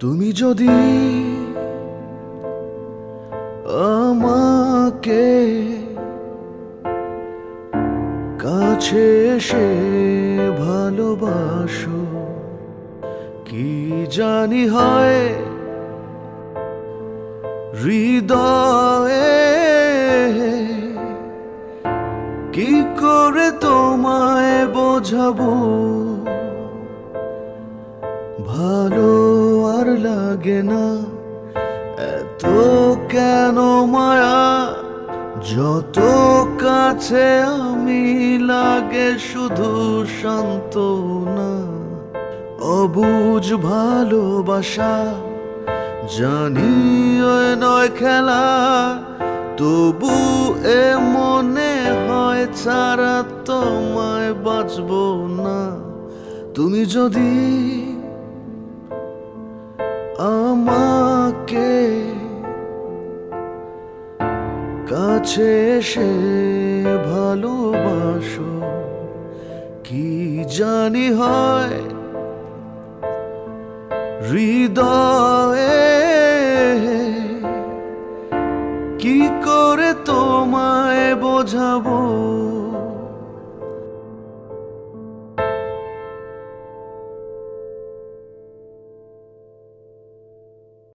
তুমি যদি আমাকে কাছে এসে ভালোবাসো, কি জানি হয় হৃদয়ে? কি করে তোমায় বোঝাবো? ভালো আর লাগে না। এত কেন মায়া? যত কাছে আমি লাগে শুধু শান্ত না অবুঝ ভালোবাসা, জানি নয় খেলা। তবু এ মনে হয় ছাড়া তোমায় বাঁচবো না। তুমি যদি আমাকে কাছে এসে ভালোবাসো কি জানি হয় হৃদয়ে? কি করে তোমায় বোঝাবো?